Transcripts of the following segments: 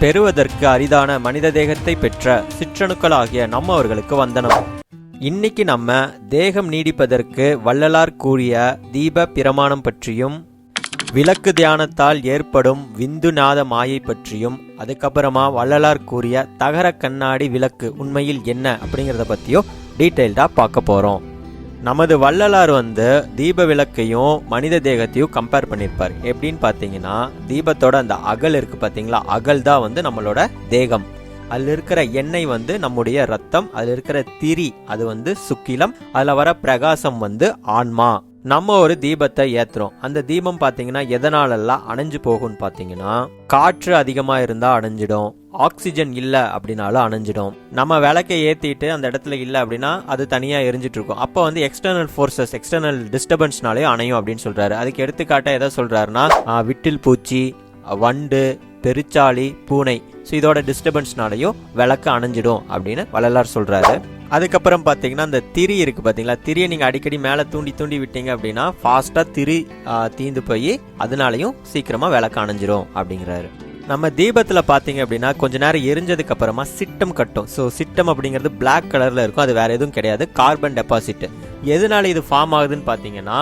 பெறுவதற்கு அரிதான மனித தேகத்தை பெற்ற சிற்றணுக்களாகிய நம்மவர்களுக்கு வந்தனம். இன்னைக்கு நம்ம தேகம் நீடிப்பதற்கு வள்ளலார் கூறிய தீப பிரமாணம் பற்றியும் விளக்கு தியானத்தால் ஏற்படும் விந்துநாத மாயை பற்றியும் அதுக்கப்புறமா வள்ளலார் கூறிய தகர கண்ணாடி விளக்கு உண்மையில் என்ன அப்படிங்கிறத பற்றியும் டீட்டெயில்டாக பார்க்க போகிறோம் நமது வள்ளலார் வந்து தீப விளக்கையும் மனித தேகத்தையும் கம்பேர் பண்ணியிருப்பார் எப்படின்னு பார்த்தீங்கன்னா தீபத்தோட அந்த அகல் இருக்கு பார்த்தீங்களா? அகல் தான் வந்து நம்மளோட தேகம். அதில் இருக்கிற எண்ணெய் வந்து நம்முடைய ரத்தம் அதில் இருக்கிற திரி அது வந்து சுக்கிலம் அதில் வர பிரகாசம் வந்து ஆன்மா. நம்ம ஒரு தீபத்தை ஏத்துறோம். அந்த தீபம் பார்த்தீங்கன்னா எதனாலெல்லாம் அணைஞ்சு போகும்னு பார்த்தீங்கன்னா காற்று அதிகமாக இருந்தால் அணைஞ்சிடும். ஆக்சிஜன் இல்லை அப்படின்னாலும் அணைஞ்சிடும். நம்ம விளக்கை ஏற்றிட்டு அந்த இடத்துல இல்லை அப்படின்னா அது தனியாக எரிஞ்சிட்டு இருக்கும் அப்போ வந்து எக்ஸ்டர்னல் ஃபோர்ஸஸ் எக்ஸ்டர்னல் டிஸ்டர்பன்ஸ்னாலே அணையும் அப்படின்னு சொல்றாரு. அதுக்கு எடுத்துக்காட்ட எதை சொல்றாருன்னா விட்டில் பூச்சி வண்டு பெருச்சாளி பூனை. ஸோ இதோட டிஸ்டர்பன்ஸ்னாலையும் விளக்கு அணைஞ்சிடும் அப்படின்னு வள்ளலார் சொல்றாரு. அதுக்கப்புறம் பார்த்தீங்கன்னா அந்த திரி இருக்கு பார்த்தீங்களா திரியை நீங்கள் அடிக்கடி மேலே தூண்டி தூண்டி விட்டீங்க அப்படின்னா ஃபாஸ்ட்டாக திரி தீந்து போய் அதனாலையும் சீக்கிரமாக விளக்கு அணைஞ்சிரும் அப்படிங்கிறாரு. நம்ம தீபத்தில் பார்த்தீங்க அப்படின்னா கொஞ்ச நேரம் எரிஞ்சதுக்கு அப்புறமா சிட்டம் கட்டும். ஸோ சிட்டம் அப்படிங்கிறது பிளாக் கலரில் இருக்கும். அது வேற எதுவும் கிடையாது. கார்பன் டெபாசிட் எதனால இது ஃபார்ம் ஆகுதுன்னு பார்த்தீங்கன்னா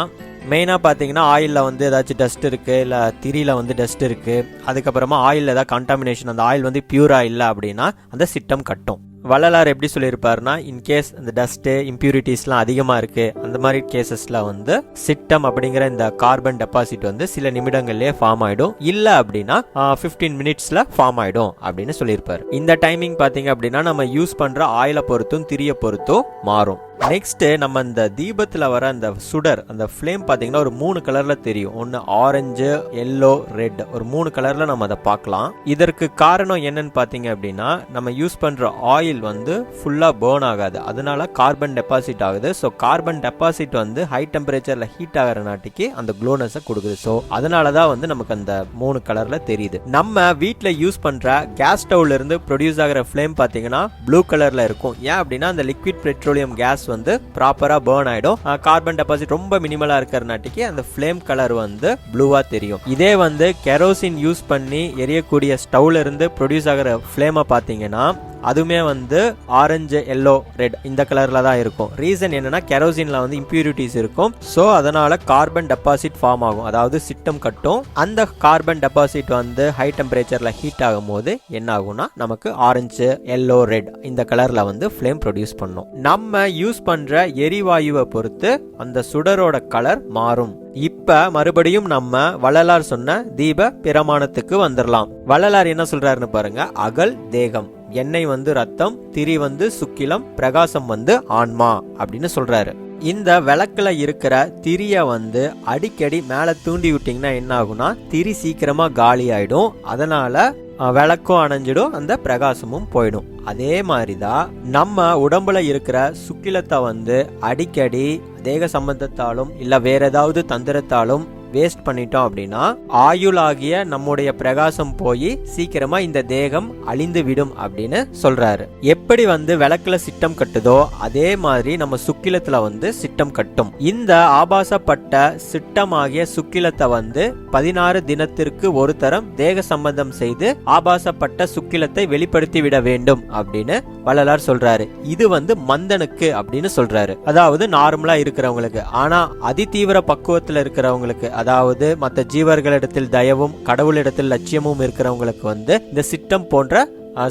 மெயினாக பார்த்தீங்கன்னா ஆயிலில் வந்து ஏதாச்சும் டஸ்ட் இருக்குது இல்லை திரியில் வந்து டஸ்ட் இருக்குது அதுக்கப்புறமா ஆயிலில் ஏதாவது கண்டாமினேஷன் அந்த ஆயில் வந்து பியூராக இல்லை அப்படின்னா அந்த சிட்டம் கட்டும். வள்ளலார் எப்படி சொல்லியிருப்பாருன்னா இன்கேஸ் இந்த டஸ்ட்டு இம்ப்யூரிட்டிஸ்லாம் அதிகமாக இருக்குது அந்த மாதிரி கேசஸில் வந்து சிட்டம் அப்படிங்கிற இந்த கார்பன் டெபாசிட் வந்து சில நிமிடங்கள்லேயே ஃபார்ம் ஆகிடும் இல்லை அப்படின்னா ஃபிஃப்டீன் மினிட்ஸில் ஃபார்ம் ஆகிடும் அப்படின்னு சொல்லியிருப்பார். இந்த டைமிங் பார்த்தீங்க அப்படின்னா நம்ம யூஸ் பண்ணுற ஆயிலை பொறுத்தும் திரியை பொறுத்தும் மாறும். நெக்ஸ்ட்டு நம்ம இந்த தீபத்தில் வர அந்த சுடர் அந்த ஃப்ளேம் பார்த்தீங்கன்னா ஒரு மூணு கலரில் தெரியும். ஒன்று ஆரஞ்சு எல்லோ ரெட் ஒரு மூணு கலரில் நம்ம அதை பார்க்கலாம். இதற்கு காரணம் என்னன்னு பார்த்தீங்க அப்படின்னா நம்ம யூஸ் பண்ணுற ஆயில் வந்து ஃபுல்லாக பேர்ன் ஆகாது. அதனால கார்பன் டெபாசிட் ஆகுது. ஸோ கார்பன் டெபாசிட் வந்து ஹை டெம்பரேச்சரில் ஹீட் ஆகிற நாட்டிக்கு அந்த க்ளோனஸை கொடுக்குது. ஸோ அதனால தான் வந்து நமக்கு அந்த மூணு கலரில் தெரியுது. நம்ம வீட்டில் யூஸ் பண்ணுற கேஸ் ஸ்டவ்லேருந்து ப்ரொடியூஸ் ஆகிற ஃப்ளேம் பார்த்தீங்கன்னா ப்ளூ கலரில் இருக்கும். ஏன் அப்படின்னா அந்த லிக்விட் பெட்ரோலியம் கேஸ் வந்து ப்ராப்பரா பேர்ன் ஆயிடும். கார்பன் டெபாசிட் ரொம்ப மினிமலா இருக்கிறனாட்டிக்கு அந்த ஃப்ளேம் கலர் வந்து ப்ளூவா தெரியும். இதே வந்து கெரோசின் யூஸ் பண்ணி எரியக்கூடிய ஸ்டவ்ல இருந்து ப்ரொடியூஸ் ஆகிற ஃப்ளேமை பார்த்தீங்கன்னா அதுவுமே வந்து ஆரஞ்சு எல்லோ ரெட் இந்த கலர்ல தான் இருக்கும். ரீசன் என்னன்னா கெரோசின்ல வந்து இம்ப்யூரிட்டிஸ் இருக்கும். ஸோ அதனால கார்பன் டெபாசிட் ஃபார்ம் ஆகும். அதாவது சிட்டம் கட்டும். அந்த கார்பன் டெபாசிட் வந்து ஹை டெம்பரேச்சர்ல ஹீட் ஆகும் போது என்ன ஆகும்னா நமக்கு ஆரஞ்சு எல்லோ ரெட் இந்த கலர்ல வந்து ஃப்ளேம் ப்ரொடியூஸ் பண்ணும். நம்ம யூஸ் பண்ற எரிவாயுவை பொறுத்து அந்த சுடரோட கலர் மாறும். இப்ப மறுபடியும் நம்ம வள்ளலார் சொன்ன தீப பிரமாணத்துக்கு வந்துடலாம் வள்ளலார் என்ன சொல்றாருன்னு பாருங்க அகல் தேகம். எண்ணெய் வந்து ரத்தம் திரி வந்து சுக்கிலம் பிரகாசம் வந்து ஆன்மா அப்படின்னு சொல்றாரு. இந்த விளக்குல இருக்கிற திரிய வந்து அடிக்கடி மேல தூண்டி விட்டீங்கன்னா என்ன ஆகும்னா திரி சீக்கிரமா காலி ஆயிடும். அதனால விளக்கும் அணைஞ்சிடும் அந்த பிரகாசமும் போயிடும். அதே மாதிரி தான் நம்ம உடம்புல இருக்கிற சுக்கிலத்தை வந்து அடிக்கடி தேக சம்பந்தத்தாலும் இல்ல வேற ஏதாவது தந்திரத்தாலும் வேஸ்ட் பண்ணிட்டோம் அப்படின்னா ஆயுளாகிய நம்முடைய பிரகாசம் போய் சீக்கிரமா இந்த தேகம் அழிந்து விடும் அப்படின்னு சொல்றாரு. எப்படி வந்து விளக்குல சிட்டம் கட்டுதோ அதே மாதிரி நம்ம சுக்கிலத்துல வந்து சிட்டம் கட்டும். இந்த ஆபாசப்பட்ட சிட்டமாகிய சுக்கிலத்தை வந்து பதினாறு தினத்திற்கு ஒரு தரம் தேக சம்பந்தம் செய்து ஆபாசப்பட்ட சுக்கிலத்தை வெளிப்படுத்தி விட வேண்டும் அப்படின்னு வள்ளலார் சொல்றாரு. இது வந்து மந்தனுக்கு அப்படின்னு சொல்றாரு. அதாவது நார்மலா இருக்கிறவங்களுக்கு. ஆனா அதிதீவிர பக்குவத்துல இருக்கிறவங்களுக்கு அதாவது மற்ற ஜீவர்களிடத்தில் தயவும் கடவுளிடத்தில் லட்சியமும் இருக்கிறவங்களுக்கு வந்து இந்த சிட்டம் போன்ற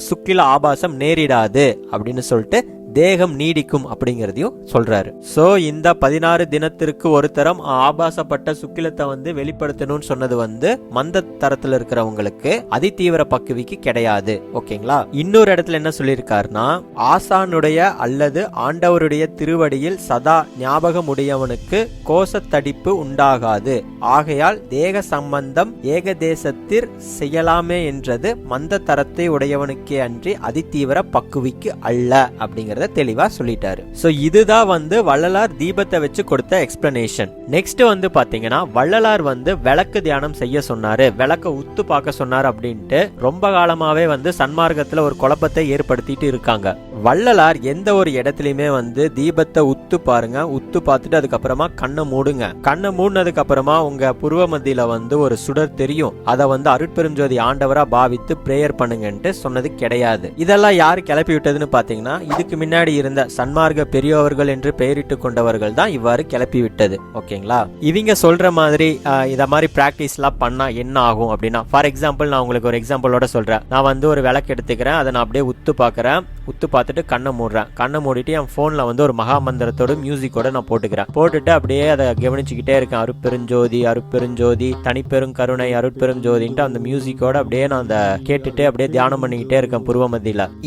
சுக்கில ஆபாசம் நேரிடாது அப்படின்னு சொல்லிட்டு தேகம் நீடிக்கும் அப்படிங்கிறதையும் சொல்றாரு. சோ இந்த பதினாறு தினத்திற்கு ஒரு தரம் ஆபாசப்பட்ட சுக்கிலத்தை வந்து வெளிப்படுத்தணும்னு சொன்னது வந்து மந்த தரத்துல இருக்கிறவங்களுக்கு அதிதீவிர பக்குவிக்கு கிடையாது. ஓகேங்களா? இன்னொரு இடத்துல என்ன சொல்லியிருக்காருன்னா ஆசானுடைய அல்லது ஆண்டவருடைய திருவடியில் சதா ஞாபகம் உடையவனுக்கு கோசத்தடிப்பு உண்டாகாது. ஆகையால் தேக சம்பந்தம் ஏகதேசத்திற் செய்யலாமே என்றது மந்த தரத்தை உடையவனுக்கே அன்றி அதிதீவிர பக்குவிக்கு அல்ல அப்படிங்கறத அப்படிங்கறத தெளிவா சொல்லிட்டாரு. சோ இதுதான் வந்து வள்ளலார் தீபத்தை வச்சு கொடுத்த எக்ஸ்பிளனேஷன் நெக்ஸ்ட் வந்து பாத்தீங்கன்னா வள்ளலார் வந்து விளக்கு தியானம் செய்ய சொன்னாரு. விளக்க உத்து பார்க்க சொன்னார் அப்படின்ட்டு ரொம்ப காலமாவே வந்து சன்மார்க்கத்துல ஒரு குழப்பத்தை ஏற்படுத்திட்டு இருக்காங்க. வள்ளலார் எந்த ஒரு இடத்துலயுமே வந்து தீபத்தை உத்து பாருங்க உத்து பார்த்துட்டு அதுக்கப்புறமா கண்ணை மூடுங்க. கண்ணை மூடினதுக்கு அப்புறமா உங்க புருவ மத்தியில வந்து ஒரு சுடர் தெரியும். அதை வந்து அருட்பெருஞ்சோதி ஆண்டவரா பாவித்து பிரேயர் பண்ணுங்கன்ட்டு சொன்னது கிடையாது. இதெல்லாம் யார் கிளப்பி விட்டதுன்னு பாத்தீங்கன்னா இதுக்கு பின்னாடி இருந்த சன்மார்க்க பெரியவர்கள் என்று பெயரிட்டு கொண்டவர்கள் தான் இவ்வாறு கிளப்பிவிட்டது. ஓகேங்களா? இவங்க சொல்ற மாதிரி இதை இத மாதிரி ப்ராக்டிஸ்லாம் பண்ணா என்ன ஆகும் அப்படின்னா ஃபார் எக்ஸாம்பிள் நான் உங்களுக்கு ஒரு எக்ஸாம்பிளோட சொல்றேன். நான் வந்து ஒரு விளக்கு எடுத்துக்கிறேன். அதை நான் அப்படியே உத்து பார்க்கறேன். உத்து பார்த்துட்டு கண்ணை மூடுறேன். கண்ணை மூடிட்டு என் ஃபோனில் வந்து ஒரு மகா மந்திரத்தோட மியூசிக்கோட நான் போட்டுக்கிறேன். போட்டுட்டு அப்படியே அதை கவனிச்சுக்கிட்டே இருக்கேன். அருட்பெருஞ்சோதி அருட்பெருஞ்சோதி தனிப்பெரும் கருணை அருட்பெருஞ்சோதின்ட்டு அந்த மியூசிக்கோட அப்படியே நான் அந்த கேட்டுட்டு அப்படியே தியானம் பண்ணிக்கிட்டே இருக்கேன் புருவ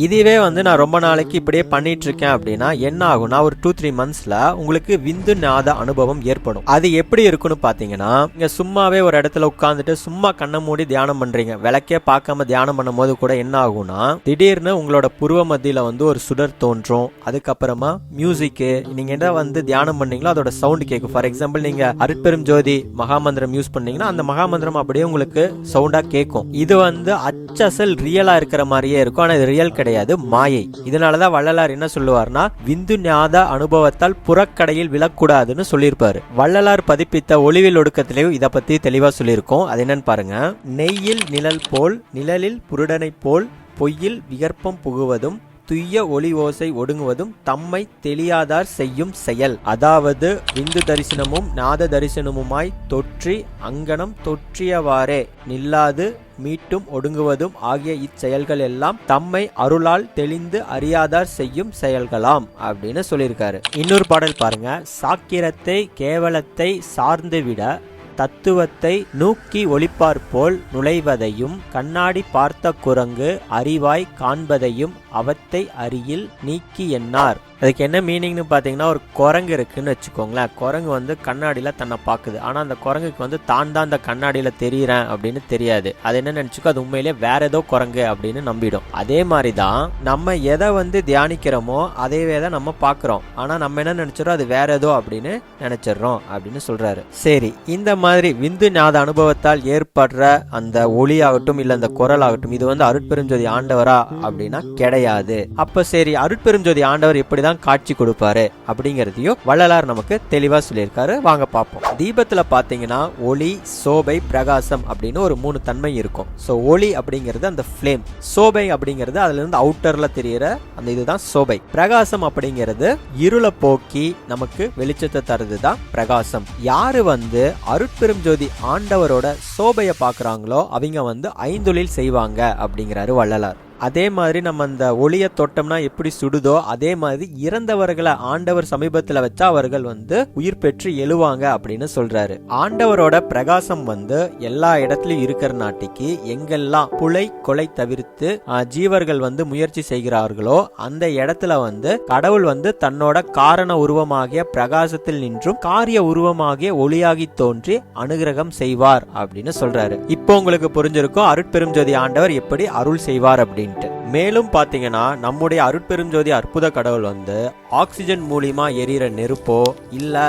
இதுவே வந்து நான் ரொம்ப நாளைக்கு இப்படியே பண்ணிட்டு இருக்கேன் அப்படின்னா என்ன ஆகும்னா ஒரு டூ த்ரீ மந்த்ஸில் உங்களுக்கு விந்து நாத அனுபவம் ஏற்படும். அது எப்படி இருக்குன்னு பார்த்தீங்கன்னா நீங்கள் சும்மாவே ஒரு இடத்துல உட்காந்துட்டு சும்மா கண்ணை மூடி தியானம் பண்ணுறீங்க விளக்கே பார்க்காம தியானம் பண்ணும்போது கூட என்ன ஆகும்னா திடீர்னு உங்களோட புருவ மத்தியில வந்து ஒரு சுடர் தோன்றும். அதுக்கப்புறமா மியூசிக்கு நீங்க என்ன வந்து தியானம் பண்ணீங்களோ அதோட சவுண்ட் கேட்கும் ஃபார் எக்ஸாம்பிள் நீங்க அருட்பெரும் ஜோதி மகாமந்திரம் யூஸ் பண்ணீங்கன்னா அந்த மகாமந்திரம் அப்படியே உங்களுக்கு சவுண்டா கேட்கும் இது வந்து அச்சசல் ரியலா இருக்கிற மாதிரியே இருக்கும். ஆனா இது ரியல் கிடையாது. மாயை. இதனாலதான் வள்ளலார் என்ன சொல்லுவார்னா விந்து ஞாத அனுபவத்தால் புறக்கடையில் விழக்கூடாதுன்னு சொல்லியிருப்பாரு. வள்ளலார் பதிப்பித்த ஒளிவில் ஒடுக்கத்திலேயும் இதை பத்தி தெளிவா சொல்லியிருக்கோம். அது என்னன்னு பாருங்க. நெய்யில் நிழல் போல் நிழலில் புருடனை போல் பொய்யில் விகற்பம் புகுவதும் துய்ய ஒளி ஓசை ஒடுங்குவதும் தம்மை தெளியாதார் செய்யும் செயல். அதாவது விந்து தரிசனமும் நாத தரிசனமுமாய் தொற்றி அங்கனம் தொற்றியவாறே. நில்லாது மீட்டும் ஒடுங்குவதும் ஆகிய இச்செயல்கள் எல்லாம் தம்மை அருளால் தெளிந்து அறியாதார் செய்யும் செயல்களாம் அப்படின்னு சொல்லியிருக்காரு. இன்னொரு பாடல் பாருங்க. சாக்கிரத்தை கேவலத்தை சார்ந்து விட தத்துவத்தை நூக்கி ஒளிப்பார் போல் நுழைவதையும் கண்ணாடி பார்த்த குரங்கு அறிவாய் காண்பதையும் அவத்தை அருகில் நீக்கி எண்ணார் அதுக்கு என்ன மீனிங்னு பார்த்தீங்கன்னா ஒரு குரங்கு இருக்குன்னு வச்சுக்கோங்களேன். குரங்கு வந்து கண்ணாடியில் தன்னை பார்க்குது ஆனால் அந்த குரங்குக்கு வந்து தான் தான் அந்த கண்ணாடியில் தெரியிறேன் அப்படின்னு தெரியாது. அது என்ன நினச்சிக்கோ அது உண்மையிலேயே வேற ஏதோ குரங்கு அப்படின்னு நம்பிடும். அதே மாதிரி தான் நம்ம எதை வந்து தியானிக்கிறோமோ அதேவே தான் நம்ம பார்க்குறோம் ஆனால் நம்ம என்ன நினச்சிடறோம்? அது வேற ஏதோ அப்படின்னு நினச்சிடுறோம் அப்படின்னு சொல்கிறாரு சரி இந்த மாதிரி விந்து ஞாத அனுபவத்தால் ஏற்படுற அந்த ஒளியாகட்டும் இல்லை அந்த குரல் ஆகட்டும் இது வந்து அருட்பெருஞ்சோதி ஆண்டவரா அப்படின்னா கிடையாது. கிடையாது. அப்ப சரி அருட்பெருஞ்சோதி ஆண்டவர் எப்படிதான் காட்சி கொடுப்பாரு அப்படிங்கறதையும் வள்ளலார் நமக்கு தெளிவா சொல்லியிருக்காரு. வாங்க பார்ப்போம். தீபத்துல பாத்தீங்கன்னா ஒளி சோபை பிரகாசம் அப்படின்னு ஒரு மூணு தன்மை இருக்கும். ஸோ ஒளி அப்படிங்கிறது அந்த ஃப்ளேம் சோபை அப்படிங்கிறது அதுல இருந்து அவுட்டர்ல தெரியற அந்த இதுதான் சோபை. பிரகாசம் அப்படிங்கிறது இருளை போக்கி நமக்கு வெளிச்சத்தை தருது தான் பிரகாசம். யாரு வந்து அருட்பெரும் ஜோதி ஆண்டவரோட சோபையை பாக்குறாங்களோ அவங்க வந்து ஐந்தொழில் செய்வாங்க அப்படிங்கிறாரு வள்ளலார். அதே மாதிரி நம்ம அந்த ஒளியை தொட்டோம்னா எப்படி சுடுதோ அதே மாதிரி இறந்தவர்களை ஆண்டவர் சமீபத்தில் வச்சா அவர்கள் வந்து உயிர் பெற்று எழுவாங்க அப்படின்னு சொல்றாரு. ஆண்டவரோட பிரகாசம் வந்து எல்லா இடத்துலயும் இருக்கிற நாட்டிக்கு எங்கெல்லாம் புலை கொலை தவிர்த்து ஜீவர்கள் வந்து முயற்சி செய்கிறார்களோ அந்த இடத்துல வந்து கடவுள் வந்து தன்னோட காரண உருவமாகிய பிரகாசத்தில் நின்றும் காரிய உருவமாகிய ஒளியாகி தோன்றி அனுகிரகம் செய்வார் அப்படின்னு சொல்றாரு. இப்போ உங்களுக்கு புரிஞ்சிருக்கும் அருட்பெரும் ஜோதி ஆண்டவர் எப்படி அருள் செய்வார் அப்படின்னு. அப்படின்ட்டு. மேலும் பார்த்தீங்கன்னா நம்முடைய அருட்பெரும் ஜோதி அற்புத கடவுள் வந்து ஆக்சிஜன் மூலியமா எரியிற நெருப்போ இல்லை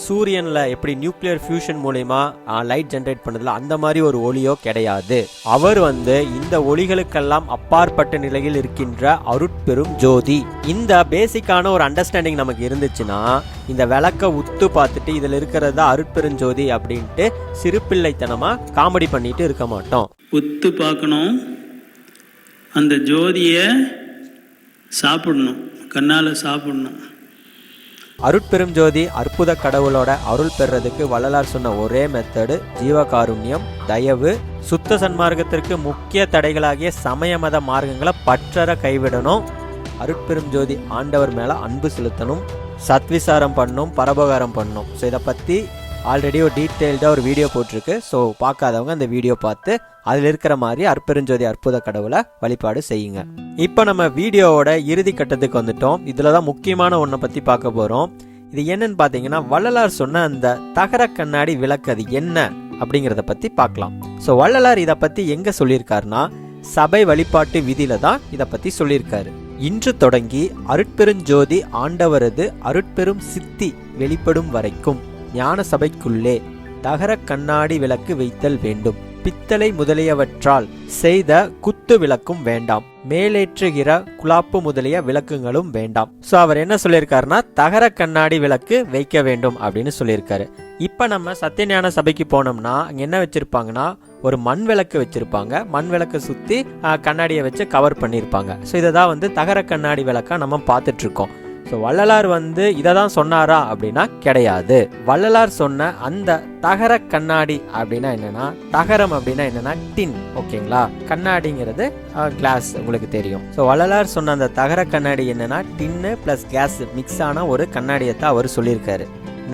சூரியன்ல எப்படி நியூக்ளியர் ஃபியூஷன் மூலியமா லைட் ஜென்ரேட் பண்ணதுல அந்த மாதிரி ஒரு ஒளியோ கிடையாது. அவர் வந்து இந்த ஒளிகளுக்கெல்லாம் அப்பாற்பட்ட நிலையில் இருக்கின்ற அருட்பெரும் ஜோதி இந்த பேசிக்கான ஒரு அண்டர்ஸ்டாண்டிங் நமக்கு இருந்துச்சுன்னா இந்த விளக்க உத்து பார்த்துட்டு இதுல இருக்கிறது தான் அருட்பெருஞ்சோதி அப்படின்ட்டு சிறுபிள்ளைத்தனமா காமெடி பண்ணிட்டு இருக்க மாட்டோம். உத்து பார்க்கணும் அந்த ஜோதியை சாப்பிடணும் கண்ணால் சாப்பிடணும். அருட்பெரும் ஜோதி அற்புத கடவுளோட அருள் பெறதுக்கு வள்ளலார் சொன்ன ஒரே மெத்தடு ஜீவகாருண்யம் தயவு. சுத்த சன்மார்க்கத்திற்கு முக்கிய தடைகளாகிய சமய மத மார்க்கங்களை பற்றற கைவிடணும். அருட்பெரும் ஜோதி ஆண்டவர் மேலே அன்பு செலுத்தணும். சத்விசாரம் பண்ணும் பரபகாரம் பண்ணும். ஸோ இதை பற்றி ஆல்ரெடி ஒரு டீட்டெயில்டாக ஒரு வீடியோ போட்டிருக்கு. ஸோ பார்க்காதவங்க அந்த வீடியோ பார்த்து அதில் இருக்கிற மாதிரி அற்பெருஞ்சோதி அற்புத கடவுளை வழிபாடு செய்யுங்க. இப்போ நம்ம வீடியோவோட இறுதி கட்டத்துக்கு வந்துட்டோம். இதில் தான் முக்கியமான ஒன்றை பற்றி பார்க்க போகிறோம் இது என்னன்னு பார்த்தீங்கன்னா வள்ளலார் சொன்ன அந்த தகர கண்ணாடி விளக்கு அது என்ன அப்படிங்கிறத பற்றி பார்க்கலாம். ஸோ வள்ளலார் இதை பற்றி எங்கே சொல்லியிருக்காருன்னா சபை வழிபாட்டு விதியில தான் இதை பற்றி சொல்லியிருக்காரு. இன்று தொடங்கி அருட்பெருஞ்சோதி ஆண்டவரது அருட்பெரும் சித்தி வெளிப்படும் வரைக்கும். ஞான சபைக்குள்ளே தகர கண்ணாடி விளக்கு வைத்தல் வேண்டும். பித்தளை முதலியவற்றால் செய்த குத்து விளக்கும் வேண்டாம். மேலேற்றுகிற குலாப்பு முதலிய விளக்குகளும் வேண்டாம். ஸோ அவர் என்ன சொல்லியிருக்காருன்னா தகர கண்ணாடி விளக்கு வைக்க வேண்டும் அப்படின்னு சொல்லியிருக்காரு. இப்போ நம்ம சத்தியஞான சபைக்கு போனோம்னா அங்கே என்ன வச்சிருப்பாங்கன்னா ஒரு மண் விளக்கு வச்சிருப்பாங்க. மண் விளக்கு சுற்றி கண்ணாடியை வச்சு கவர் பண்ணியிருப்பாங்க. ஸோ இதை தான் வந்து தகர கண்ணாடி விளக்கா நம்ம பார்த்துட்டு இருக்கோம் ஸோ வள்ளலார் வந்து இதை தான் சொன்னாரா அப்படின்னா கிடையாது. வள்ளலார் சொன்ன அந்த தகர கண்ணாடி அப்படின்னா என்னன்னா தகரம் அப்படின்னா என்னன்னா டின் ஓகேங்களா? கண்ணாடிங்கிறது கிளாஸ் உங்களுக்கு தெரியும். ஸோ வள்ளலார் சொன்ன அந்த தகர கண்ணாடி என்னன்னா டின்னு ப்ளஸ் கேஸ் மிக்ஸ் ஆன ஒரு கண்ணாடியை தான் அவர் சொல்லியிருக்காரு.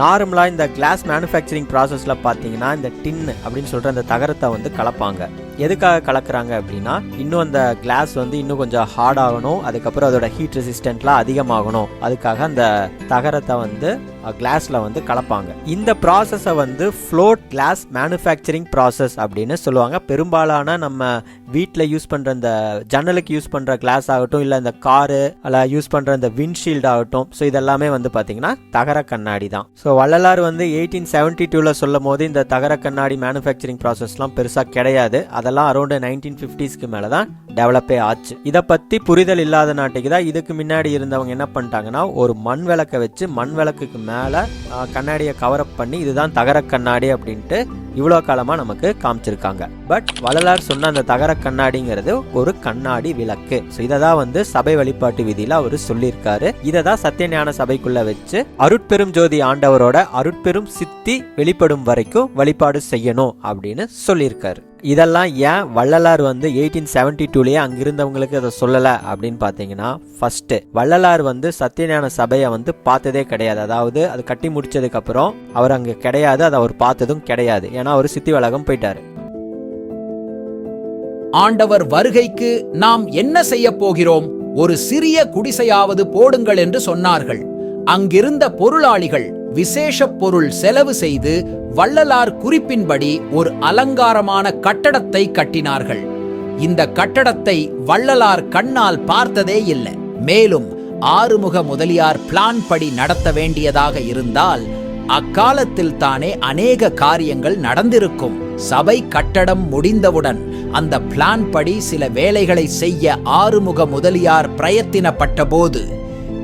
நார்மலாக இந்த கிளாஸ் மேனுஃபேக்சரிங் ப்ராசஸில் பார்த்தீங்கன்னா இந்த டின்னு அப்படின்னு சொல்கிற அந்த தகரத்தை வந்து கலப்பாங்க. எதுக்காக கலக்குறாங்க அப்படின்னா இன்னும் அந்த கிளாஸ் வந்து இன்னும் கொஞ்சம் ஹார்ட் ஆகணும் அதுக்கப்புறம் அதோட ஹீட் ரெசிஸ்டன்ட்லாம் அதிகமாகணும். அதுக்காக அந்த தகரத்தை வந்து கிளாஸில் வந்து கலப்பாங்க. இந்த ப்ராசஸை வந்து ஃப்ளோட் கிளாஸ் மேனுஃபேக்சரிங் ப்ராசஸ் அப்படின்னு சொல்லுவாங்க. பெரும்பாலான நம்ம வீட்டில் யூஸ் பண்ணுற இந்த ஜன்னலுக்கு யூஸ் பண்ணுற கிளாஸ் ஆகட்டும் இல்லை இந்த காரு அல்ல யூஸ் பண்ணுற இந்த விண்ட்ஷீல்டு ஆகட்டும். ஸோ இதெல்லாமே வந்து பார்த்தீங்கன்னா தகர கண்ணாடி தான். ஸோ வள்ளலார் வந்து எயிட்டீன் செவன்டி டூவில் சொல்லும் போது இந்த தகர கண்ணாடி மேனுஃபேக்சரிங் ப்ராசஸ்லாம் பெருசாக கிடையாது. அதை அதெல்லாம் அரௌண்ட் நைன்டீன் ஃபிஃப்டிஸ்க்கு மேலே தான் டெவலப்பே ஆச்சு. இதை பற்றி புரிதல் இல்லாத நாட்டுக்கு தான் இதுக்கு முன்னாடி இருந்தவங்க என்ன பண்ணிட்டாங்கன்னா ஒரு மண் விளக்கை வச்சு மண் விளக்குக்கு மேலே கண்ணாடியை கவர் அப் பண்ணி இதுதான் தகர கண்ணாடி அப்படின்ட்டு இவ்வளோ காலமாக நமக்கு காமிச்சிருக்காங்க. பட் வள்ளலார் சொன்ன அந்த தகர கண்ணாடிங்கிறது ஒரு கண்ணாடி விளக்கு. ஸோ இதை தான் வந்து சபை வழிபாட்டு விதியில் அவர் சொல்லியிருக்காரு. இதை தான் சத்தியஞான சபைக்குள்ள வச்சு அருட்பெரும் ஜோதி ஆண்டவரோட அருட்பெரும் சித்தி வெளிப்படும் வரைக்கும் வழிபாடு செய்யணும் அப்படின்னு சொல்லியிருக்காரு. இதெல்லாம் ஏன் வள்ளலார் வந்து எயிட்டீன் செவன்டி டூலேயே அங்கிருந்தவங்களுக்கு அதை சொல்லலை அப்படின்னு பார்த்தீங்கன்னா ஃபஸ்ட்டு வள்ளலார் வந்து சத்தியஞான சபையை வந்து பார்த்ததே கிடையாது. அதாவது அது கட்டி முடிச்சதுக்கு அப்புறம் அவர் அங்கே கிடையாது அதை அவர் பார்த்ததும் கிடையாது. ஏன்னா அவர் சித்தி வளாகம் போயிட்டாரு. ஆண்டவர் வருகைக்கு நாம் என்ன செய்யப் போகிறோம்? ஒரு சிறிய குடிசையாவது போடுங்கள் என்று சொன்னார்கள். அங்கிருந்த பொருளாளிகள் விசேஷ பொருள் செலவு செய்து வள்ளலார் குறிப்பின்படி ஒரு அலங்காரமான கட்டடத்தை கட்டினார்கள். இந்த கட்டடத்தை வள்ளலார் கண்ணால் பார்த்ததே இல்லை. மேலும் ஆறுமுக முதலியார் பிளான் படி நடத்த வேண்டியதாக இருந்தால் அக்காலத்தில் தானே அநேக காரியங்கள் நடந்திருக்கும். சபை கட்டடம் முடிந்தவுடன் அந்த பிளான் படி சில வேலைகளை செய்ய ஆறுமுக முதலியார் பிரயத்தினப்பட்ட போது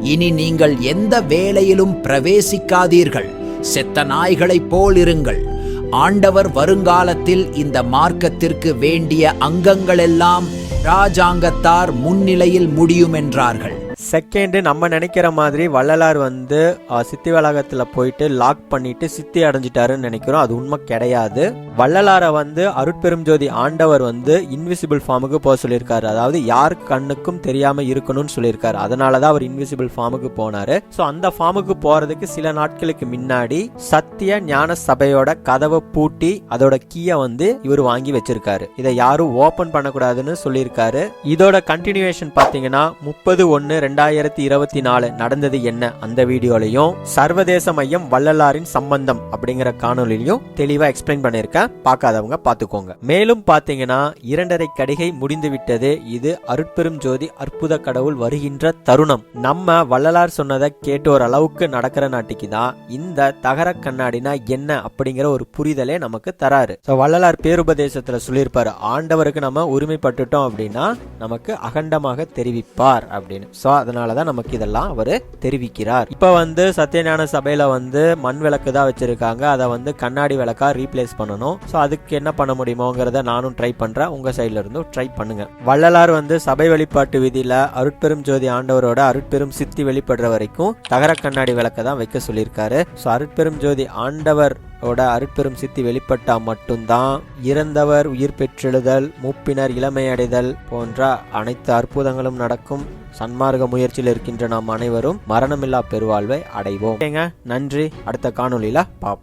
இனி நீங்கள் எந்த வேலையிலும் பிரவேசிக்காதீர்கள். செத்த நாய்களைப் போல் இருங்கள். ஆண்டவர் வருங்காலத்தில் இந்த மார்க்கத்திற்கு வேண்டிய அங்கங்களெல்லாம் ராஜாங்கத்தார் முன்னிலையில் முடியும் என்றார்கள் செகண்டு நம்ம நினைக்கிற மாதிரி வள்ளலார் வந்து சித்தி வளாகத்தில் போயிட்டு லாக் பண்ணிட்டு சித்தி அடைஞ்சிட்டாருன்னு நினைக்கிறோம். அது உண்மை கிடையாது. வள்ளலாரை வந்து அருட்பெரும் ஜோதி ஆண்டவர் வந்து இன்விசிபிள் ஃபார்முக்கு போக சொல்லியிருக்காரு. அதாவது யார் கண்ணுக்கும் தெரியாம இருக்கணும்னு சொல்லியிருக்காரு. அதனால தான் அவர் இன்விசிபிள் ஃபார்முக்கு போனாரு. ஸோ அந்த ஃபார்முக்கு போறதுக்கு சில நாட்களுக்கு முன்னாடி சத்திய ஞான சபையோட கதவை பூட்டி அதோட கீயை வந்து இவர் வாங்கி வச்சிருக்காரு. இதை யாரும் ஓபன் பண்ணக்கூடாதுன்னு சொல்லியிருக்காரு. இதோட கண்டினியூவேஷன் பார்த்தீங்கன்னா முப்பது ஒன்று ரெண்டாயிரத்தி இருபத்தி நாலு நடந்தது என்ன அந்த வீடியோலையும் சர்வதேச மையம் வள்ளலாரின் சம்பந்தம் அப்படிங்கிற காணொலிலையும் தெளிவா எக்ஸ்பிளைன் பண்ணியிருக்கேன். பார்க்காதவங்க பார்த்துக்கோங்க. மேலும் பார்த்தீங்கன்னா இரண்டரை கடிகை முடிந்து விட்டது இது அருட்பெரும் ஜோதி அற்புத கடவுள் வருகின்ற தருணம். நம்ம வள்ளலார் சொன்னதை கேட்டோர் அளவுக்கு நடக்கிற நாட்டுக்கு தான் இந்த தகர கண்ணாடினா என்ன அப்படிங்கிற ஒரு புரிதலே நமக்கு தராரு. ஸோ வள்ளலார் பேருபதேசத்துல சொல்லியிருப்பாரு ஆண்டவருக்கு நம்ம உரிமைப்பட்டுட்டோம் அப்படின்னா நமக்கு அகண்டமாக தெரிவிப்பார் அப்படின்னு. ஸோ அதனால தான் நமக்கு இதெல்லாம் அவர் தெரிவிக்கிறார். இப்போ வந்து சத்தியஞான சபையில் வந்து மண் விளக்கு தான் வச்சிருக்காங்க. அதை வந்து கண்ணாடி விளக்கா ரீப்ளேஸ் பண்ணணும். ஸோ அதுக்கு என்ன பண்ண முடியுமோங்கிறத நானும் ட்ரை பண்ணுறேன் உங்கள் சைட்ல இருந்தும் ட்ரை பண்ணுங்க. வள்ளலார் வந்து சபை வழிபாட்டு விதியில் அருட்பெரும் ஜோதி ஆண்டவரோட அருட்பெரும் சித்தி வெளிப்படுற வரைக்கும் தகர கண்ணாடி விளக்கை தான் வைக்க சொல்லியிருக்காரு. ஸோ அருட்பெரும் ஜோதி ஆண்டவர் ஓட அருட்பெரும் சித்தி வெளிப்பட்டா மட்டும்தான் இறந்தவர் உயிர் பெற்றெழுதல் மூப்பினர் இளமையடைதல் போன்ற அனைத்து அற்புதங்களும் நடக்கும். சன்மார்க்க முயற்சியில் இருக்கின்ற நாம் அனைவரும் மரணமில்லா பெருவாழ்வை அடைவோம். நன்றி. அடுத்த காணொளியில பார்ப்போம்